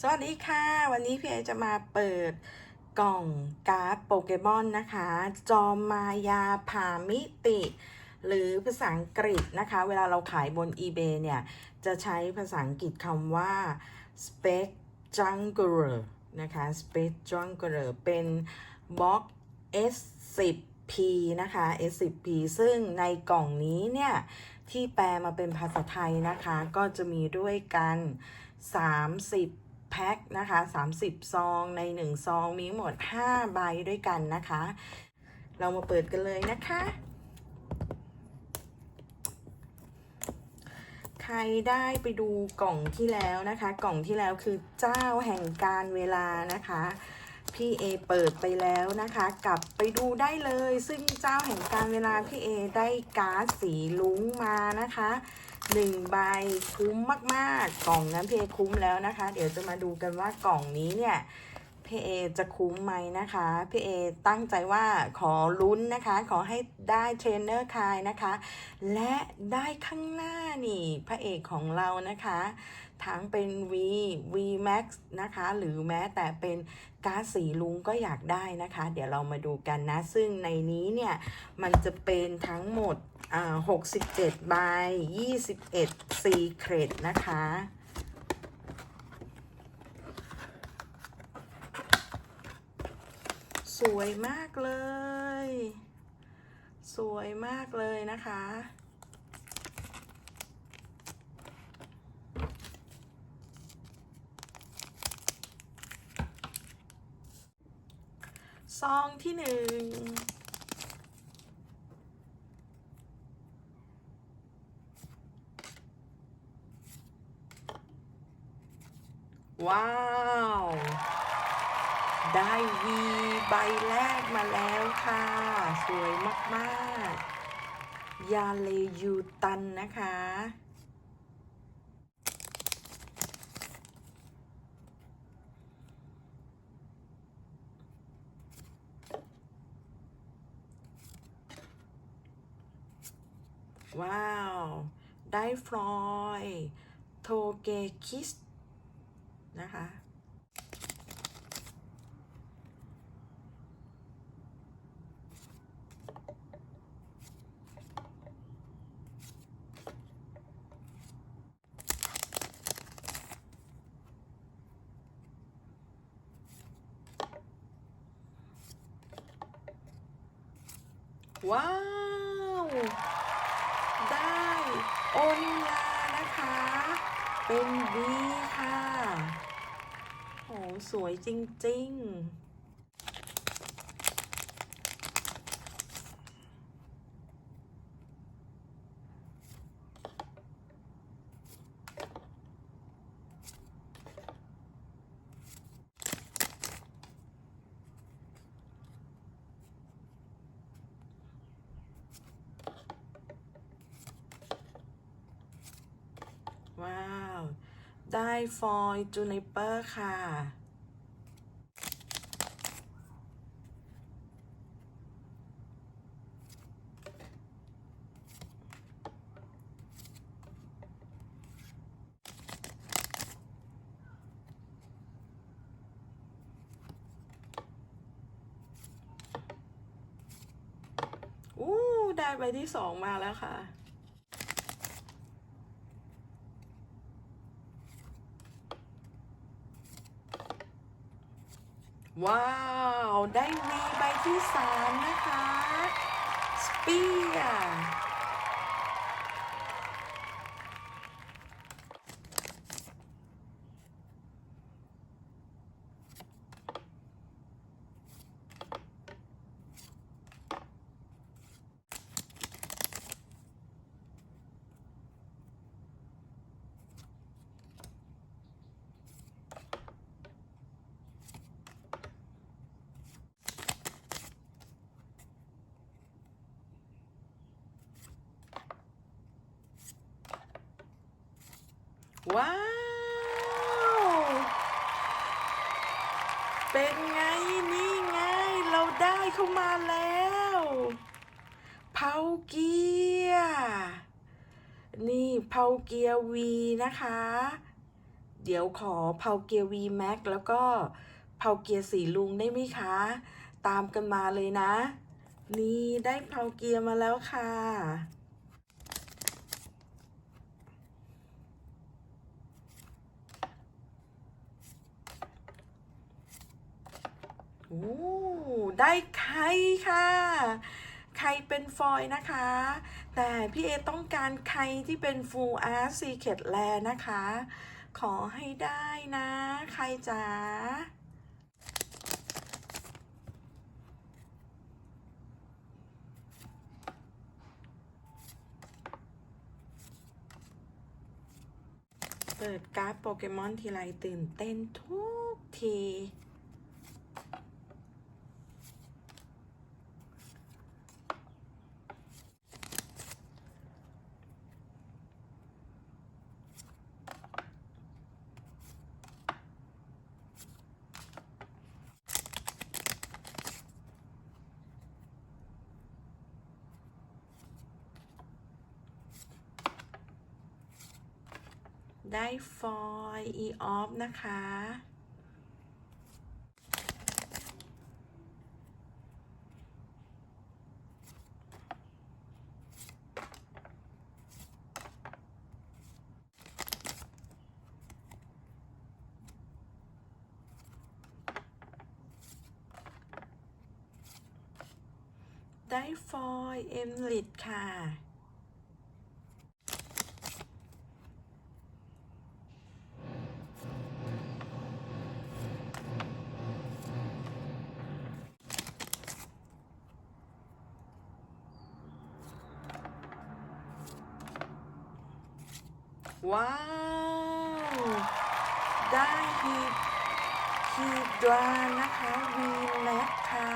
สวัสดีค่ะ วันนี้พี่เอจะมาเปิดกล่องการ์ดโปเกมอนนะคะ จอมมายาผามิติ หรือภาษาอังกฤษนะคะ เวลาเราขายบน eBay เนี่ย จะใช้ภาษาอังกฤษคำว่า spec jungler นะคะ spec jungler เป็นบล็อก S10P นะคะ S10P ซึ่งในกล่องนี้เนี่ย ที่แปลมาเป็นภาษาไทยนะคะ ก็จะมีด้วยกัน 30 แพ็คนะคะ 30 ซองใน 1 ซองมีหมด 5 ใบด้วยกันนะคะ เรามาเปิดกันเลยนะคะ ใครได้ไปดูกล่องที่แล้วนะคะ กล่องที่แล้วคือเจ้าแห่งการเวลานะคะพี่เอเปิดไปแล้วนะคะ กลับไปดูได้เลย ซึ่งเจ้าแห่งการเวลาพี่เอได้การ์ดสีลุ้งมานะคะ หนึ่งใบคุ้มมากๆ กล่องนั้นเพคุ้มแล้วนะคะ เดี๋ยวจะมาดูกันว่ากล่องนี้เนี่ยพี่เอจะคุ้มไหมนะคะพี่เอตั้งใจว่าขอลุ้นนะคะ ขอให้ได้เทรนเนอร์คายนะคะ และได้ข้างหน้านี่พระเอกของเรานะคะ ทั้งเป็น V V Max นะคะ หรือแม้แต่เป็นก๊าซสีลุงก็อยากได้นะคะ เดี๋ยวเรามาดูกันนะ ซึ่งในนี้เนี่ย มันจะเป็นทั้งหมดอ่า67ใบ21 Secret นะคะสวยมากเลย สวยมากเลยนะคะ ซองที่หนึ่งว้าว ได้วีใบแรกมาแล้วค่ะ สวยมาก ๆ ยาเลยูตันนะคะ ว้าว ได้ฟลอยโทเกคิส นะคะ ว้าว โอนิลานะคะ เป็นดีค่ะ โห สวยจริง ๆ ว้าว ได้ฟอยจูนิเปอร์ค่ะ อู้ ได้ใบที่สองมาแล้วค่ะ ว้าว ได้วีใบที่สามนะคะ สเปียร์ ว้าว เป็นไงนี่ไง เราได้เข้ามาแล้วเผาเกียร์นี่เผาเกียร์วีนะคะ เดี๋ยวขอเผาเกียร์ V Max แล้วก็เผาเกียร์สีลุงได้ไหมคะ ตามกันมาเลยนะ นี่ได้เผาเกียร์มาแล้วค่ะ ได้ไข่ค่ะไข่เป็นฟอยนะคะ แต่พี่เอต้องการไข่ที่เป็น Full Art Secret Lair นะคะ ขอให้ได้นะไข่จ๋าเปิดการ์ดโปเกมอนทีไรตื่นเต้นทุกที ได้ฟอยอีออฟนะคะ ได้ฟอยเอ็มลิดค่ะ ว้าว ได้ฮีฮีดรานะคะวีแม็กค่ะ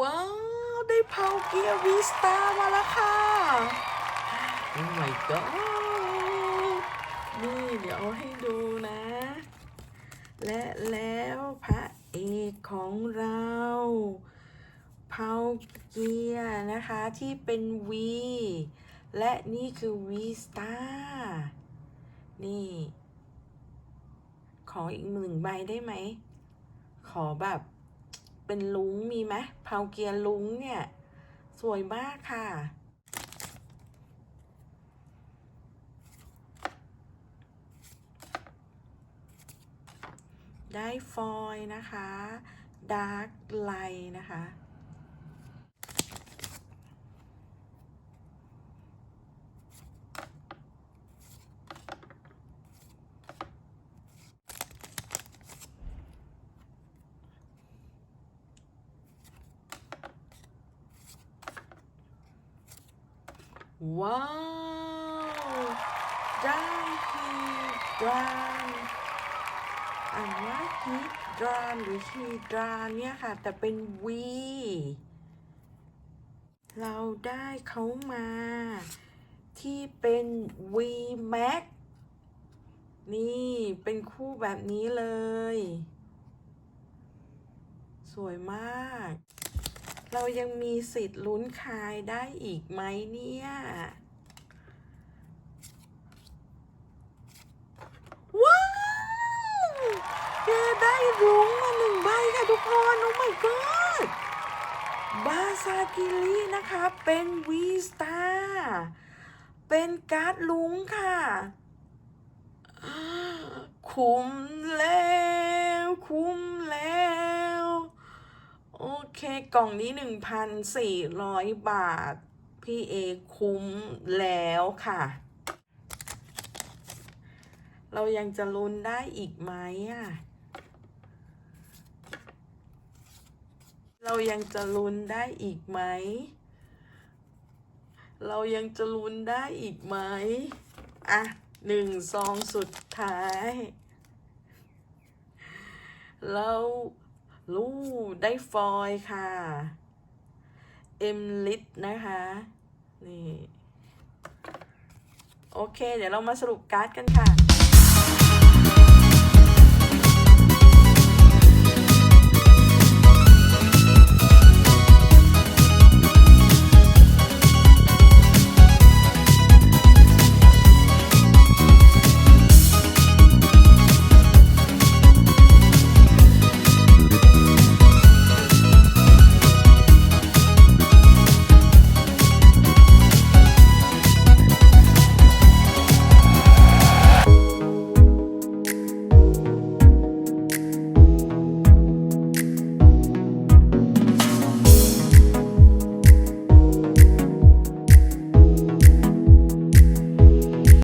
ว้าว ได้เผาเกียร์วีสตาร์มาแล้วค่ะ โอ้ my god นี่เดี๋ยวให้ดูนะ และแล้วพระเอกของเราเผาเกียร์นะคะที่เป็น V และนี่คือ V Star นี่ ขออีกหนึ่งใบได้ไหม ขอแบบ เป็นลุงมีไหมเพาเกียร์ลุงเนี่ย สวยมากค่ะ ได้ฟอยล์นะคะ ดาร์กไลนะคะ ว้าวได้ฮีดรานอ่านว่าฮีดรานหรือฮีดรานเนี่ยค่ะ แต่เป็น V เราได้เขามา ที่เป็น V Max นี่เป็นคู่แบบนี้เลย สวยมาก เรายังมีสิทธิ์ลุ้นคายได้อีกไหมเนี่ยว้าวเจได้รุ้งมาหนึ่งใบค่ะทุกคนโอ้ my god บาซากิรินะคะ เป็นวีสตาร์เป็นการ์ดลุงค่ะคุ้มแล้ว คุ้มแล้ว เคกล่องนี้ 1,400 บาท พี่เอคุ้มแล้วค่ะ เรายังจะลุ้นได้อีกไหมอะ เรายังจะลุ้นได้อีกไหม เรายังจะลุ้นได้อีกไหม อะหนึ่งซองสุดท้ายเรา ลูได้ฟอยล์ค่ะ เอ็มลิตนะคะ นี่ โอเค เดี๋ยวเรามาสรุปการ์ดกันค่ะ